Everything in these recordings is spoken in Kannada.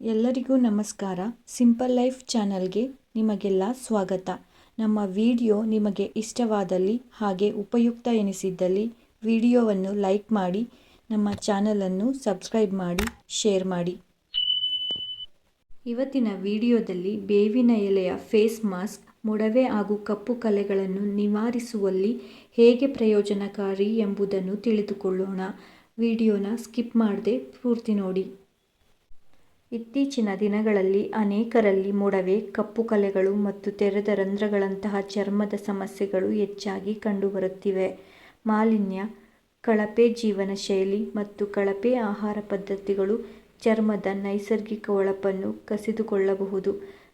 ಎಲ್ಲರಿಗೂ ನಮಸ್ಕಾರ. ಸಿಂಪಲ್ ಲೈಫ್ ಚಾನಲ್ಗೆ ನಿಮಗೆಲ್ಲ ಸ್ವಾಗತ. ನಮ್ಮ ವಿಡಿಯೋ ನಿಮಗೆ ಇಷ್ಟವಾದಲ್ಲಿ ಹಾಗೆ ಉಪಯುಕ್ತ ಎನಿಸಿದ್ದಲ್ಲಿ ವಿಡಿಯೋವನ್ನು ಲೈಕ್ ಮಾಡಿ, ನಮ್ಮ ಚಾನಲನ್ನು ಸಬ್ಸ್ಕ್ರೈಬ್ ಮಾಡಿ, ಶೇರ್ ಮಾಡಿ. ಇವತ್ತಿನ ವಿಡಿಯೋದಲ್ಲಿ ಬೇವಿನ ಎಲೆಯ ಫೇಸ್ ಮಾಸ್ಕ್, ಮೊಡವೆ ಹಾಗೂ ಕಪ್ಪು ಕಲೆಗಳನ್ನು ನಿವಾರಿಸುವಲ್ಲಿ ಹೇಗೆ ಪ್ರಯೋಜನಕಾರಿ ಎಂಬುದನ್ನು ತಿಳಿದುಕೊಳ್ಳೋಣ. ವಿಡಿಯೋನ ಸ್ಕಿಪ್ ಮಾಡದೆ ಪೂರ್ತಿ ನೋಡಿ. ಇತ್ತೀಚಿನ ದಿನಗಳಲ್ಲಿ ಅನೇಕರಲ್ಲಿ ಮೊಡವೆ ಕಪ್ಪು ಕಲೆಗಳು ಮತ್ತು ತೆರೆದ ರಂಧ್ರಗಳಂತಹ ಚರ್ಮದ ಸಮಸ್ಯೆಗಳು ಹೆಚ್ಚಾಗಿ ಕಂಡುಬರುತ್ತಿವೆ. ಮಾಲಿನ್ಯ, ಕಳಪೆ ಜೀವನ ಶೈಲಿ ಮತ್ತು ಕಳಪೆ ಆಹಾರ ಪದ್ಧತಿಗಳು ಚರ್ಮದ ನೈಸರ್ಗಿಕ ಹೊಳಪನ್ನು ಕಸಿದುಕೊಳ್ಳಬಹುದು.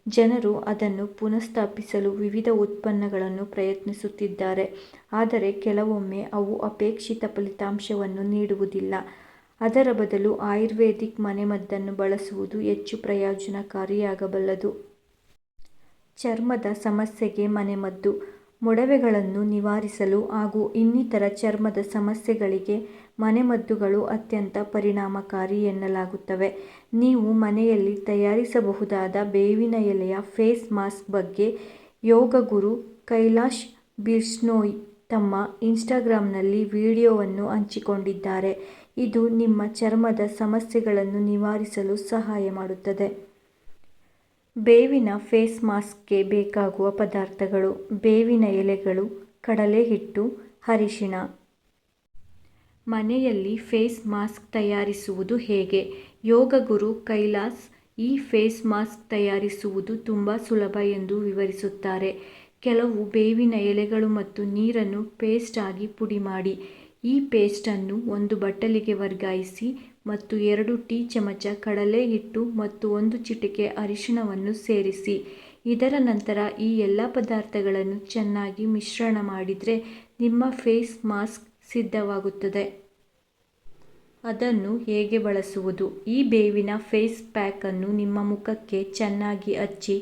ಜನರು ಅದನ್ನು ಪುನಃಸ್ಥಾಪಿಸಲು ವಿವಿಧ ಉತ್ಪನ್ನಗಳನ್ನು ಪ್ರಯತ್ನಿಸುತ್ತಿದ್ದಾರೆ, ಆದರೆ ಕೆಲವೊಮ್ಮೆ ಅವು ಅಪೇಕ್ಷಿತ ಫಲಿತಾಂಶವನ್ನು ನೀಡುವುದಿಲ್ಲ. ಅದರ ಬದಲು ಆಯುರ್ವೇದಿಕ್ ಮನೆಮದ್ದನ್ನು ಬಳಸುವುದು ಹೆಚ್ಚು ಪ್ರಯೋಜನಕಾರಿಯಾಗಬಲ್ಲದು. ಚರ್ಮದ ಸಮಸ್ಯೆಗೆ ಮನೆಮದ್ದು, ಮೊಡವೆಗಳನ್ನು ನಿವಾರಿಸಲು ಹಾಗೂ ಇನ್ನಿತರ ಚರ್ಮದ ಸಮಸ್ಯೆಗಳಿಗೆ ಮನೆಮದ್ದುಗಳು ಅತ್ಯಂತ ಪರಿಣಾಮಕಾರಿ ಎನ್ನಲಾಗುತ್ತವೆ. ನೀವು ಮನೆಯಲ್ಲಿ ತಯಾರಿಸಬಹುದಾದ ಬೇವಿನ ಎಲೆಯ ಫೇಸ್ ಮಾಸ್ಕ್ ಬಗ್ಗೆ ಯೋಗ ಗುರು ಕೈಲಾಶ್ ಬಿರ್ಸ್ನೋಯ್ ತಮ್ಮ ಇನ್ಸ್ಟಾಗ್ರಾಮ್ನಲ್ಲಿ ವಿಡಿಯೋವನ್ನು ಹಂಚಿಕೊಂಡಿದ್ದಾರೆ. ಇದು ನಿಮ್ಮ ಚರ್ಮದ ಸಮಸ್ಯೆಗಳನ್ನು ನಿವಾರಿಸಲು ಸಹಾಯ ಮಾಡುತ್ತದೆ. ಬೇವಿನ ಫೇಸ್ ಮಾಸ್ಕ್ಗೆ ಬೇಕಾಗುವ ಪದಾರ್ಥಗಳು, ಬೇವಿನ ಎಲೆಗಳು ಕಡಲೆ ಹಿಟ್ಟು ಅರಿಶಿಣ. ಮನೆಯಲ್ಲಿ ಫೇಸ್ ಮಾಸ್ಕ್ ತಯಾರಿಸುವುದು ಹೇಗೆ? ಯೋಗ ಗುರು ಕೈಲಾಸ್ ಈ ಫೇಸ್ ಮಾಸ್ಕ್ ತಯಾರಿಸುವುದು ತುಂಬ ಸುಲಭ ಎಂದು ವಿವರಿಸುತ್ತಾರೆ. ಕೆಲವು ಬೇವಿನ ಎಲೆಗಳು ಮತ್ತು ನೀರನ್ನು ಪೇಸ್ಟ್ ಆಗಿ ಪುಡಿ ಮಾಡಿ. ಈ ಪೇಸ್ಟನ್ನು ಒಂದು ಬಟ್ಟಲಿಗೆ ವರ್ಗಾಯಿಸಿ ಮತ್ತು ಎರಡು ಟೀ ಚಮಚ ಕಡಲೆ ಹಿಟ್ಟು ಮತ್ತು ಒಂದು ಚಿಟಿಕೆ ಅರಿಶಿಣವನ್ನು ಸೇರಿಸಿ. ಇದರ ನಂತರ ಈ ಎಲ್ಲ ಪದಾರ್ಥಗಳನ್ನು ಚೆನ್ನಾಗಿ ಮಿಶ್ರಣ ಮಾಡಿದರೆ ನಿಮ್ಮ ಫೇಸ್ ಮಾಸ್ಕ್ ಸಿದ್ಧವಾಗುತ್ತದೆ. ಅದನ್ನು ಹೇಗೆ ಬಳಸುವುದು? ಈ ಬೇವಿನ ಫೇಸ್ ಪ್ಯಾಕನ್ನು ನಿಮ್ಮ ಮುಖಕ್ಕೆ ಚೆನ್ನಾಗಿ ಹಚ್ಚಿ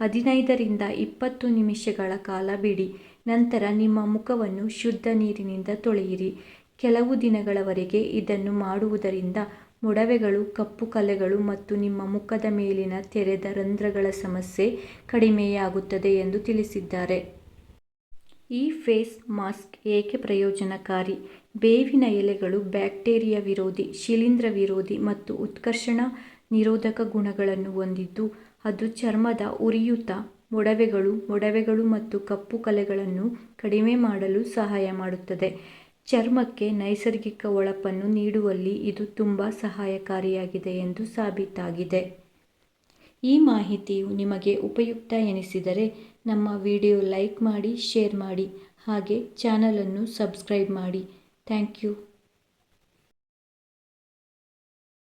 ಹದಿನೈದರಿಂದ ಇಪ್ಪತ್ತು ನಿಮಿಷಗಳ ಕಾಲ ಬಿಡಿ. ನಂತರ ನಿಮ್ಮ ಮುಖವನ್ನು ಶುದ್ಧ ನೀರಿನಿಂದ ತೊಳೆಯಿರಿ. ಕೆಲವು ದಿನಗಳವರೆಗೆ ಇದನ್ನು ಮಾಡುವುದರಿಂದ ಮೊಡವೆಗಳು, ಕಪ್ಪು ಕಲೆಗಳು ಮತ್ತು ನಿಮ್ಮ ಮುಖದ ಮೇಲಿನ ತೆರೆದ ರಂಧ್ರಗಳ ಸಮಸ್ಯೆ ಕಡಿಮೆಯಾಗುತ್ತದೆ ಎಂದು ತಿಳಿಸಿದ್ದಾರೆ. ಈ ಫೇಸ್ ಮಾಸ್ಕ್ ಏಕೆ ಪ್ರಯೋಜನಕಾರಿ? ಬೇವಿನ ಎಲೆಗಳು ಬ್ಯಾಕ್ಟೀರಿಯಾ ವಿರೋಧಿ, ಶಿಲೀಂಧ್ರ ವಿರೋಧಿ ಮತ್ತು ಉತ್ಕರ್ಷಣ ನಿರೋಧಕ ಗುಣಗಳನ್ನು ಹೊಂದಿದ್ದು ಅದು ಚರ್ಮದ ಉರಿಯೂತ ಮೊಡವೆಗಳು ಮೊಡವೆಗಳು ಮತ್ತು ಕಪ್ಪು ಕಲೆಗಳನ್ನು ಕಡಿಮೆ ಮಾಡಲು ಸಹಾಯ ಮಾಡುತ್ತದೆ. ಚರ್ಮಕ್ಕೆ ನೈಸರ್ಗಿಕ ಹೊಳಪನ್ನು ನೀಡುವಲ್ಲಿ ಇದು ತುಂಬ ಸಹಾಯಕಾರಿಯಾಗಿದೆ ಎಂದು ಸಾಬೀತಾಗಿದೆ. ಈ ಮಾಹಿತಿಯು ನಿಮಗೆ ಉಪಯುಕ್ತ ಎನಿಸಿದರೆ ನಮ್ಮ ವಿಡಿಯೋ ಲೈಕ್ ಮಾಡಿ, ಶೇರ್ ಮಾಡಿ, ಹಾಗೆ ಚಾನಲನ್ನು ಸಬ್ಸ್ಕ್ರೈಬ್ ಮಾಡಿ. Thank you.